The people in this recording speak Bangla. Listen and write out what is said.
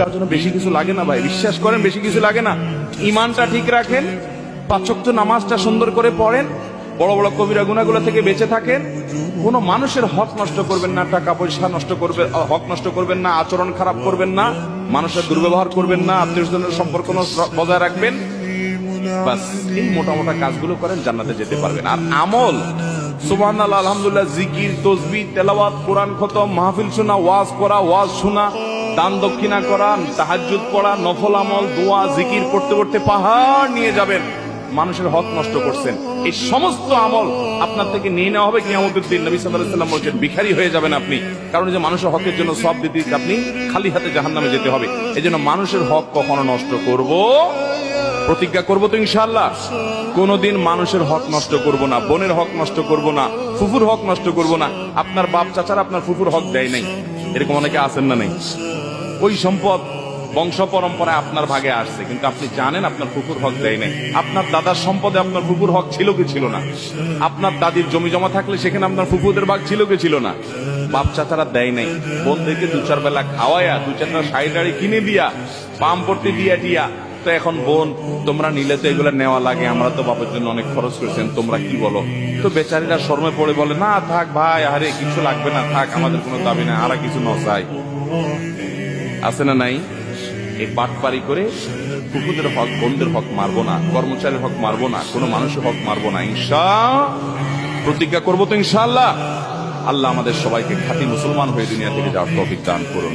যার জন্য বেশি কিছু লাগে না ভাই। বিশ্বাস করেন, বেশি কিছু লাগে না। ইমানটা ঠিক রাখেন নামাজটা সুন্দর করে পড়েন, বড় বড় কবিরা গুণাগুলো থেকে বেঁচে থাকেন। কোনো মানুষের হক নষ্ট করবেন না, টাকা পয়সা নষ্ট করবেন হক নষ্ট করবেন না, আচরণ খারাপ করবেন না, মানুষের দুর্ব্যবহার করবেন না আত্মীয় স্বজনের সম্পর্ক বজায় রাখবেন। বাস, এই মোটা মোটা কাজগুলো করেন, জান্নাতে যেতে পারবেন। আর আমল সুবহান আলহামদুলিল্লাহ, জিকির তসবি তেলাওয়াত, কোরআন খতম, মাহফিল শোনা, ওয়াজ করা ওয়াজ শোনা দান দক্ষিণা করা, তাহাজ্জুদ পড়া, নফল আমল, দোয়া, জিকির করতে করতে পাহাড় নিয়ে যাবেন। মানুষের হক নষ্ট করছেন। এই সমস্ত আমল আপনার থেকে নিয়ে নেওয়া হবে, কিয়ামতের দিন নবী আলাইহি সাল্লাম বলছেন, ভিখারি হয়ে যাবেন আপনি। কারণ যে মানুষের হকের জন্য সব দিতে আপনি খালি হাতে জাহান নামে যেতে হবে। এই জন্য মানুষের হক কখনো নষ্ট করব, প্রতিজ্ঞা করব তো ইনশাল্লাহ কোনোদিন মানুষের হক নষ্ট করব না, বোনের হক নষ্ট করব না, ফুফুর হক নষ্ট করব না। আপনার বাপ চাচার আপনার ফুফুর হক দেয় নাই। এরকম অনেকে আছেন না নেই। ওই সম্পদ বংশ পরম্পরায় আপনার ভাগে আসছে, কিন্তু আপনি জানেন আপনার কুকুর হক দেয় নাই। আপনার দাদার সম্পদে আপনার কুকুর হক ছিল কি ছিল না? আপনার দাদির জমি জমা থাকলে সেখানে আপনার কুকুরদের ভাগ ছিল কি ছিল না? বাপ চাচারা দেয় নাই। বোনদেরকে দু চার বেলা খাওয়ায়া দু চারটা শাড়ি টাড়ি কিনে দিয়া পাম্পটি দিয়া দিয়া তো এখন বোন, তোমরা নিলে তো এগুলো নেওয়া লাগে, আমরা তো বাপের জন্য অনেক খরচ করেছেন তোমরা কি বলো? তো বেচারিরা শর্মে পড়ে বলে, না, থাক ভাই, আরে কিছু লাগবে না, থাক, আমাদের কোনো দাবি না আর কিছু নসাই আছে না নাই? এই বাটপারি করে কুকুরদের হক বোনদের হক মারবো না, কর্মচারীর হক মারবো না, কোনো মানুষের হক মারবো না ইনশা প্রতিজ্ঞা করব তো ইনশাআল্লাহ। আল্লাহ আমাদের সবাইকে খাঁটি মুসলমান হয়ে দুনিয়া থেকে যাওয়ার তৌফিক দান করুন।